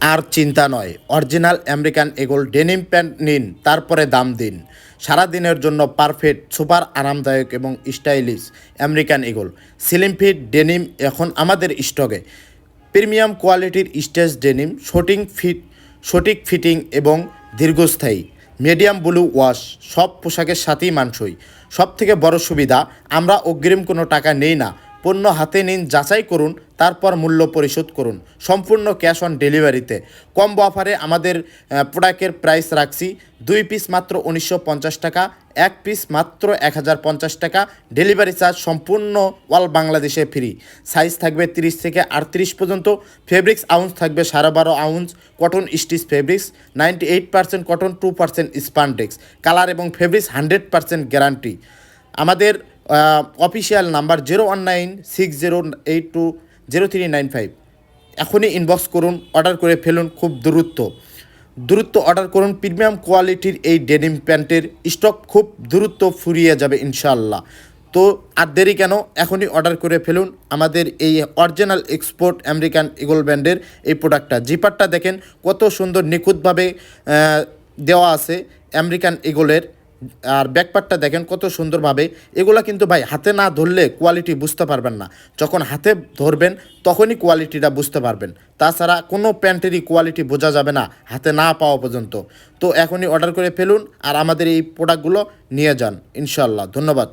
আর চিন্তা নয়। Original American Eagle denim pant নিন, তারপরে দাম দিন। সারা দিনের জন্য পারফেক্ট, সুপার, আরামদায়ক এবং stylish American Eagle. Slim fit denim এখন আমাদের স্টকে। প্রিমিয়াম কোয়ালিটির স্টেজ ডেনিম শটিং ফিট, সঠিক ফিটিং এবং দীর্ঘস্থায়ী। মিডিয়াম ব্লু ওয়াশ, সব পোশাকের সাথেই মানসই। সব থেকে বড় সুবিধা, আমরা অগ্রিম কোনো টাকা নেই না। পণ্য হাতে নিন, যাচাই করুন, তারপর মূল্য পরিশোধ করুন। সম্পূর্ণ ক্যাশ অন ডেলিভারিতে। কম্বো অফারে আমাদের প্রোডাক্টের প্রাইস রাখছি দুই পিস মাত্র উনিশশো পঞ্চাশ টাকা, এক পিস মাত্র এক হাজার পঞ্চাশ টাকা। ডেলিভারি চার্জ সম্পূর্ণ অল বাংলাদেশে ফ্রি। সাইজ থাকবে তিরিশ থেকে আটত্রিশ পর্যন্ত। ফেব্রিক্স আউন্স থাকবে সাড়ে বারো ounce. Cotton stitch fabrics, ninety eight percent cotton, two percent spandex. Colour এবং ফেব্রিক্স হান্ড্রেড পার্সেন্ট গ্যারান্টি। আমাদের official number zero one nine six zero eight two zero three nine five এখনই inbox করুন order করে ফেলুন খুব দ্রুত। দ্রুত order করুন প্রিমিয়াম কোয়ালিটির এই ডেনিম প্যান্টের স্টক খুব দ্রুত ফুরিয়ে যাবে ইনশাল্লাহ তো আর দেরি কেন? এখনই অর্ডার করে ফেলুন আমাদের এই অরিজিনাল এক্সপোর্ট আমেরিকান ইগল ব্র্যান্ডের এই প্রোডাক্টটা জিপারটা দেখেন কত সুন্দর নিখুঁতভাবে দেওয়া আছে আমেরিকান ইগলের আর ব্যাকপার্টটা দেখেন কত সুন্দরভাবে। এগুলা কিন্তু ভাই হাতে না ধরলে কোয়ালিটি বুঝতে পারবেন না। যখন হাতে ধরবেন, তখনই কোয়ালিটিটা বুঝতে পারবেন। তাছাড়া কোনো প্যান্টেরই কোয়ালিটি বোঝা যাবে না, হাতে না পাওয়া পর্যন্ত। তো এখনই অর্ডার করে ফেলুন আর আমাদের এই প্রোডাক্টগুলো নিয়ে যান। ইনশাল্লাহ ধন্যবাদ।